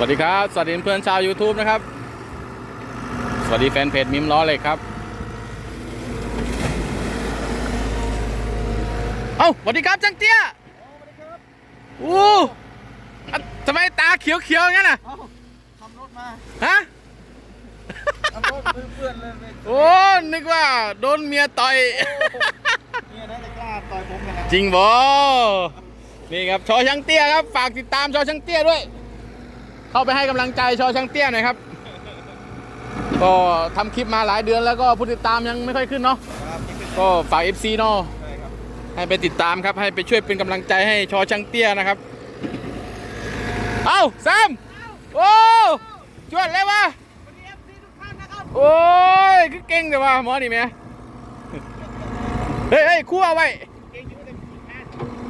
วัสดีครับ สวัสดีเพื่อนชาว YouTube นะครับ สวัสดีแฟนเพจมิมล้อเลยครับ เอ้าสวัสดีครับจังเตี้ยโอ้อะทำไมตาเขียวๆอย่างนั้นน่ะ เอ้าขับรถมาฮะ ขับรถเพื่อนๆเลยเลยโอ้ นึกว่าโดนเมียต่อย เนี่ยนะจะกล้าต่อยผมกันนะจริงบอนี่ครับชอช่างเตี้ยครับ ฝากติดตามชอช่างเตี้ยด้วย เข้าไปให้กำลังใจชอช่างเตี้ยหน่อยครับ ก็ทำคลิปมาหลายเดือนแล้วก็ผู้ติดตามยังไม่ค่อยขึ้นเนาะก็ฝาก FC เนาะใช่ครับให้ไปติดตามครับให้ไปช่วยเป็นกำลังใจให้ชอช่างเตี้ยนะครับ เอาแซมโอ้จวดเลยวะโอ้ยคือเก่งแต่ว่าหมอนี่แม่เฮ้ยเฮ้ยคู่เอาไว้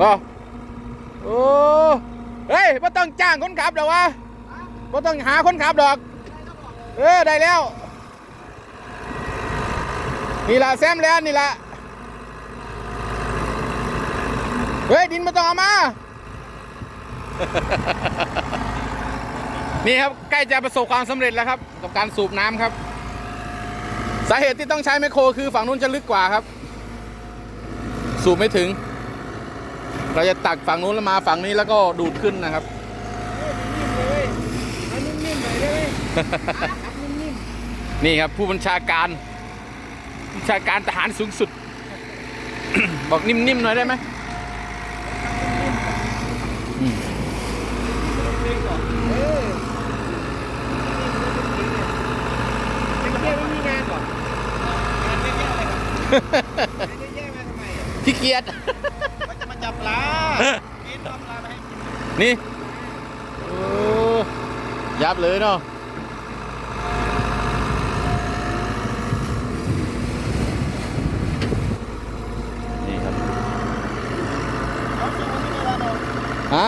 ก็โอ้เฮ้ยไม่ต้องจ้างคนขับหรอกวะ ไม่ต้องหาคนขับหรอก เออ ได้แล้ว นี่ละแซมแล้วนี่ละเฮ้ย ดินม่ต้องเอามา นี่ครับ ใกล้จะประสบความสำเร็จแล้วครับ กับการสูบน้ำครับ สาเหตุที่ต้องใช้ไมคโครคือฝั่งนู้นจะลึกกว่าครับ สูบไม่ถึง เราจะตักฝั่งนู้นแล้วมาฝั่งนี้แล้วก็ดูดขึ้นนะครับ เอานิ่มๆหน่อยได้ไหมขับ นิ่มนี่ครับผู้บัญชาการบัญชาการทหารสูงสุด บอกนิ่มๆหน่อยได้ไหมอืมๆเร่งก่อนเออเป็นเที่ยวไม่มีงานก่อนงานเยอะๆเลยครับงานเยอะๆมาทำไมอะขี้เกียจก็จะมาจับปลากินทำปลามาให้กินนี่ โอ้ยับเลยเนาะนี่ครับ เอาส่งมาที่ร้านเรา ฮะ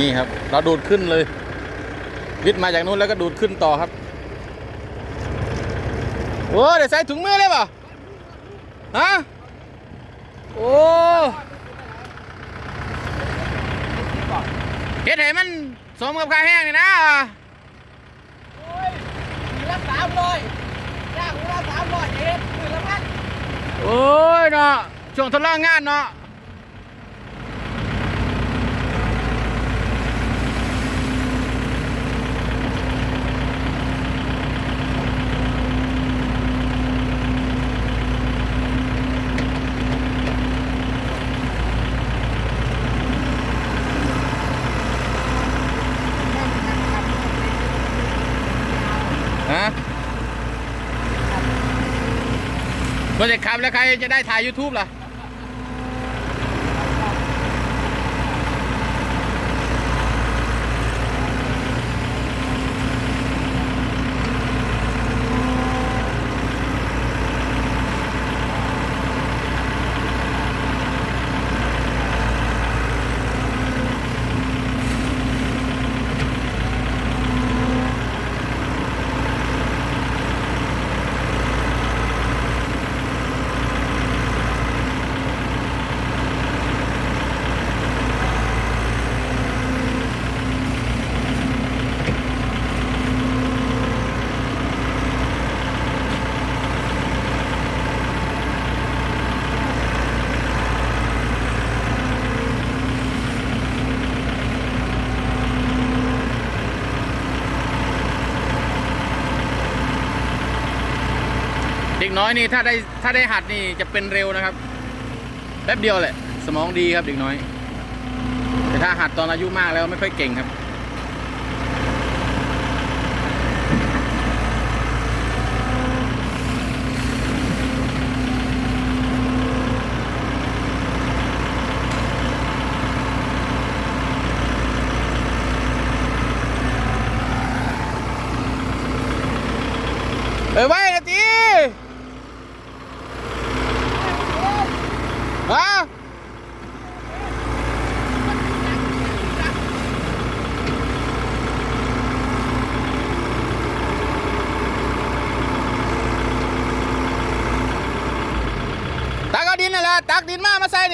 นี่ครับ เราดูดขึ้นเลย วิทย์มาจากนู้นแล้วก็ดูดขึ้นต่อครับ โอ้เดี๋ยวใส่ถุงมือเลยป่ะฮะโอ้เฮ็ดให้มันสมกับค่าแห้งนี่นะละสามร้อยย่างละสามร้อยเอ็ดหมื่นละพันโอ้ยเนาะช่วงทดลองงานเนาะฮะ โปรเจกต์ขับแล้วใครจะได้ถ่าย YouTube ล่ะ ด็กน้อยนี่ถ้าได้ถ้าได้หัดนี่จะเป็นเร็วนะครับแป๊บเดียวแหละ สมองดีครับเด็กน้อย แต่ถ้าหัดตอนอายุมากแล้วไม่ค่อยเก่งครับ เอ้ยไว้นะตี เนี่ยปุกกี้นึงอะ เอออ่าว่างนี่แหละ แปะเลย วางแห้ง นี่จะเป็นตะโ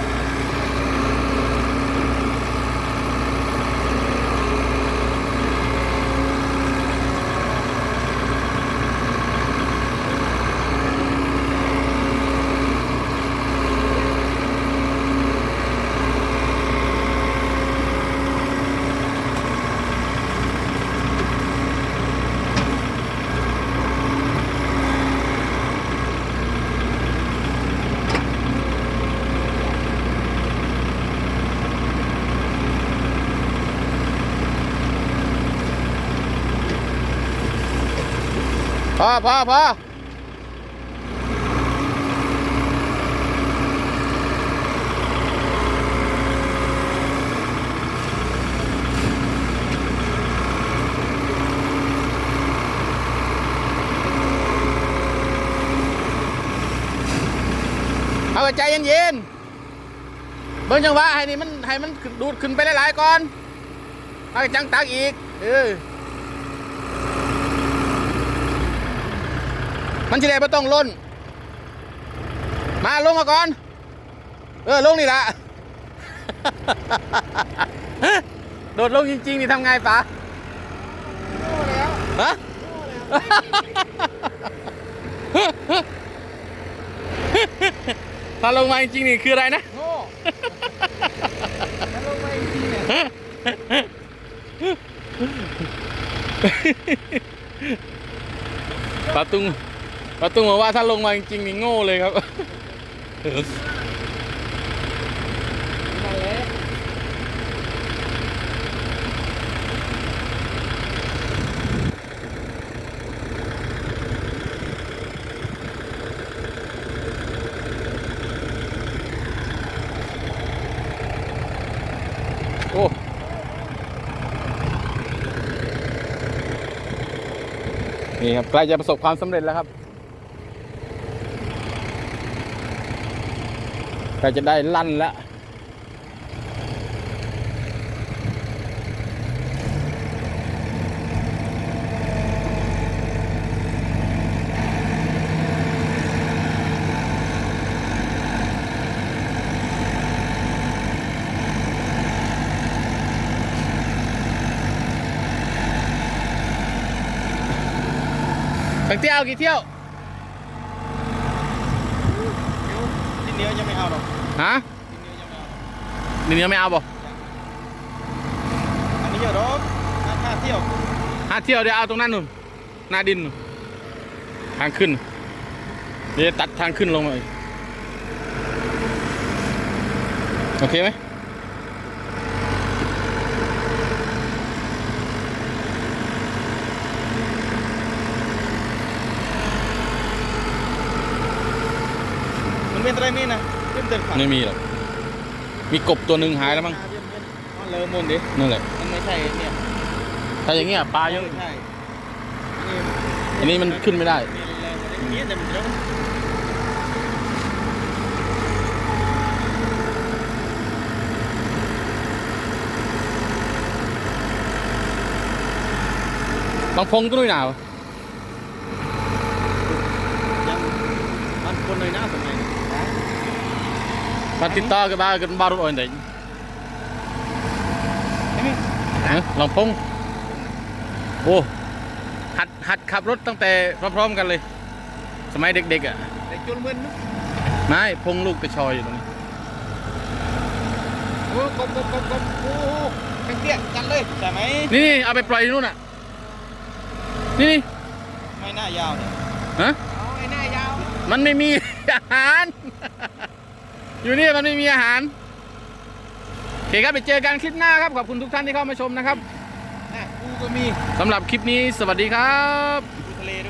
พอพอพอเอาใจเย็นๆเบิ่งจังหวะให้นี่มันให้มันดูดขึ้นไปหลายๆก่อนเอาจังตักอีก เออ มันจะได้ไม่ต้องล้น มาลงมาก่อน เออลงนี่ละโดดลงจริง ๆ นี่ทำไงป๋าโง่แล้วฮะโง่แล้วถ้าลงมาจริง ๆ นี่คืออะไรนะโง่แล้วลงมาอีกทีเนี่ย ปาตุงปาตุงบอกว่าถ้าลงมาจริงๆนี่โง่เลยครับมาแล้วโอ้นี่ครับใกล้จะประสบความสำเร็จแล้วครับ กล้จะได้ลั่นแล้วตั้งเที่ยวกี่เที่ยวทีเดียวจะไม่เอาหรอก ฮะทีเดียวจะไม่เอาหนึ่งยังไม่เอาบ่อันนี้เยอะหรอกถ้าถ้าเที่ยวห้าเที่ยวเดี๋ยวเอาตรงนั้นนู่นหน้าดินนู่นทางขึ้นเดี๋ยวตัดทางขึ้นลงมาอีกโอเคไหมมันเป็นอะไรนี่นะ ขึ้นเดินผ่านไม่มีหรอก มีกบตัวหนึ่งหายแล้วมั้งอ๋อเลอมนดิ นั่นแหละ มันไม่ใช่เนี่ยถ้าอย่างเงี้ยปลาเยอะไม่ใช่อันนี้มันขึ้นไม่ได้มีแรงกว่านี้แต่มันเยอะบางพงก็ด้วยหนาว ยังมันคนเลยหน้าสมัยนี้ มาติดต่อกับบ้านกันบ้านรถอ่อนเด็กลองพงโอ้หัดหัดขับรถตั้งแต่พร้อมๆกันเลย สมัยเด็กๆอะแต่จุลมึนนะไม่พงลูกกระชอยอยู่ตรงนี้โอ้กบกบกบกบโอ้โหแข็งเตี้ยจัดเลยใช่ไหมนี่นี่เอาไปปล่อยที่นู่นอะนี่นี่ไม่น่ายาวเนี่ยฮะเอาไอ้หน้ายาว มันไม่มีอาหาร อยู่นี่มันไม่มีอาหารโอเคครับไปเจอกันคลิปหน้าครับขอบคุณทุกท่านที่เข้ามาชมนะครับน่ะกูก็มีสำหรับคลิปนี้สวัสดีครับดูทะเลด้วย